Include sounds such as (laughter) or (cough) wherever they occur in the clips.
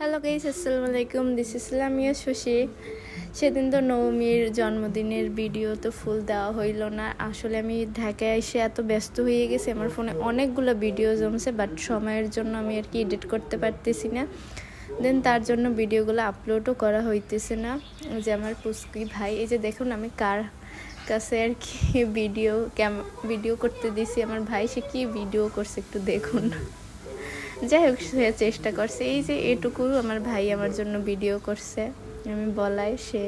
Hello guys আসসালামু আলাইকুম this Islamia Shashi সেদিন তো নবমীর জন্মদিনের ভিডিও তো ফুল দেওয়া হইল না। আসলে আমি ঢাকায় এসে এত ব্যস্ত হয়ে গেছি, আমার ফোনে অনেকগুলো ভিডিও জমছে বাট সময়ের জন্য আমি আর কি এডিট করতে পারতেছি না। দেন তার জন্য ভিডিওগুলো আপলোডও করা হইতেছে না। যে আমার পুস্কি ভাই, এই যে দেখুন আমি কার কাছে আর কি ভিডিও ক্যাম ভিডিও করতে দিছি। আমার ভাই, সে কি ভিডিও করছে একটু দেখুন। যাই হোক সে চেষ্টা করছে। এই যে এটুকু আমার ভাই আমার জন্য ভিডিও করছে আমি বলাই সে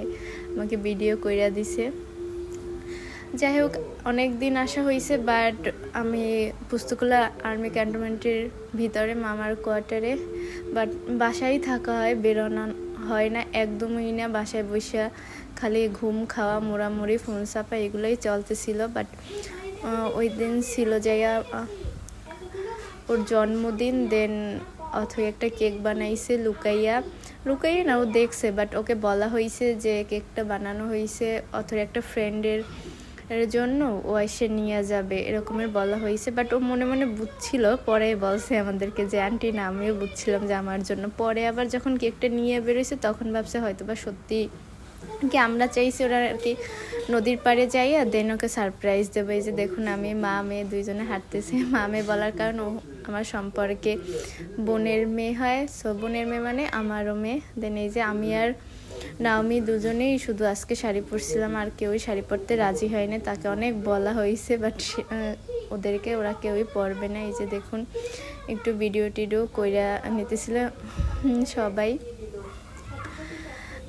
আমাকে ভিডিও কইরা দিছে। যাই হোক অনেক দিন আসা হয়েছে বাট আমি পুস্তকলা আর্মি ক্যান্টনমেন্টের ভিতরে মামার কোয়ার্টারে বাট বাসায় থাকা হয় বেরোনো হয় না একদমই না। বাসায় বসে খালি ঘুম খাওয়া মোড়ামুড়ি ফোন চাপা এগুলোই চলতেছিল বাট ওই দিন ছিল আহ, ওর জন্মদিন দেন অথই একটা কেক বানাইছে লুকাইয়া। লুকাইয়া না, ও দেখছে বাট ওকে বলা হয়েছে যে কেকটা বানানো হয়েছে অথর একটা ফ্রেন্ডের এর জন্য ও এসে নিয়ে যাবে, এরকমের বলা হয়েছে বাট ও মনে মনে বুঝছিল, পরে বলছে আমাদেরকে যে, আন্টি না, আমিও বুঝছিলাম যে আমার জন্য। পরে আবার যখন কেকটা নিয়ে বেরোইছে, তখন ভাবছে হয়তো বা সত্যি কি আমরা চাইছি ওরা আর কি নদীর পাড়ে যাই আর দেন ওকে সারপ্রাইজ দেবো। এই যে দেখুন আমি মা, মেয়ে দুইজনে হাঁটতেছে। (laughs) মা, মেয়ে বলার কারণ ও আমার সম্পর্কে বোনের মেয়ে হয়। সো বোনের মেয়ে মানে আমারও মেয়ে। দেন এই যে আমি আর নাওমি দুজনেই শুধু আজকে শাড়ি পরছিলাম, আর কেউই শাড়ি পরতে রাজি হয়নি। তাকে অনেক বলা হয়েছে বাট ওদেরকে ওরা কেউই পরবে না। এই যে দেখুন, একটু ভিডিও টিডিও কইরা নিতেছিল। সবাই।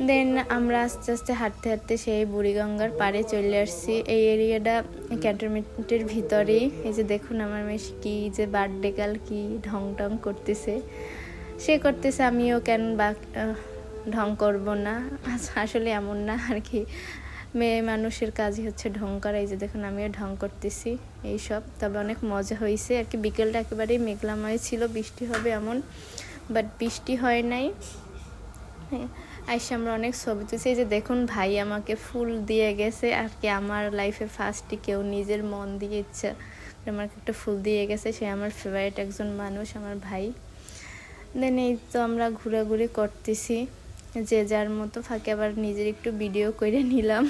দেন আমরা আস্তে আস্তে হাঁটতে হাঁটতে সেই বুড়িগঙ্গার পাড়ে চলে আসছি। এই এরিয়াটা ক্যান্টনমেন্টের ভিতরেই। এই যে দেখুন আমার মেয়ে কি যে বার্থডে কাল কি ঢং টং করতেছে। সে করতেছে, আমিও কেন বা ঢং করব না? আসলে এমন না আর কি। মেয়ে মানুষের কাজই হচ্ছে ঢং করা। এই যে দেখুন, আমিও ঢং করতেছি এইসব। তবে অনেক মজা হয়েছে আর কি বিকেলটা একেবারেই মেঘলাময় ছিল, বৃষ্টি হবে এমন। বাট বৃষ্টি হয় নাই। হ্যাঁ। আইসা আমরা অনেক ছবি তুলছি। এই যে দেখুন ভাই আমাকে ফুল দিয়ে গেছে, আর কি আমার লাইফে ফার্স্টই কেউ নিজের মন দিয়ে ইচ্ছা আমাকে একটা ফুল দিয়ে গেছে। সে আমার ফেভারিট একজন মানুষ, আমার ভাই। দেন এই তো আমরা ঘোরাঘুরি করতেছি। যে যার মতো ফাঁকে আবার নিজের একটু ভিডিও করে নিলাম।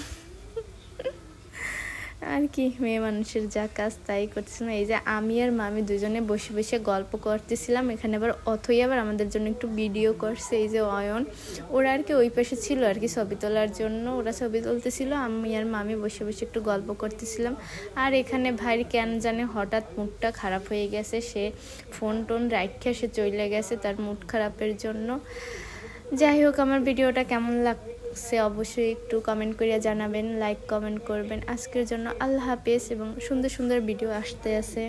আর কি, মেয়ে মানুষের যা কাজ তাই করতেছিলাম। এই যে আমি আর মামি দুজনে বসে বসে গল্প করতেছিলাম, এখানে আবার অথই আবার আমাদের জন্য একটু ভিডিও করছে এই যে অয়ন। ওরা আর কি ওই পাশে ছিল আর কি ছবি তোলার জন্য, ওরা ছবি তুলতেছিল, আমি আর মামি বসে বসে একটু গল্প করতেছিলাম। আর এখানে ভাইয়ের কেন জানে হঠাৎ মুডটা খারাপ হয়ে গেছে, সে ফোন টোন রাইখা সে চলে গেছে তার মুড খারাপের জন্য। যাই হোক, আমার ভিডিওটা কেমন লাগছে অবশ্যই একটু কমেন্ট করিয়া জানাবেন লাইক কমেন্ট করবেন। আজকের জন্য আল্লাহ হাফেজ এবং সুন্দর সুন্দর ভিডিও আসতে আছে।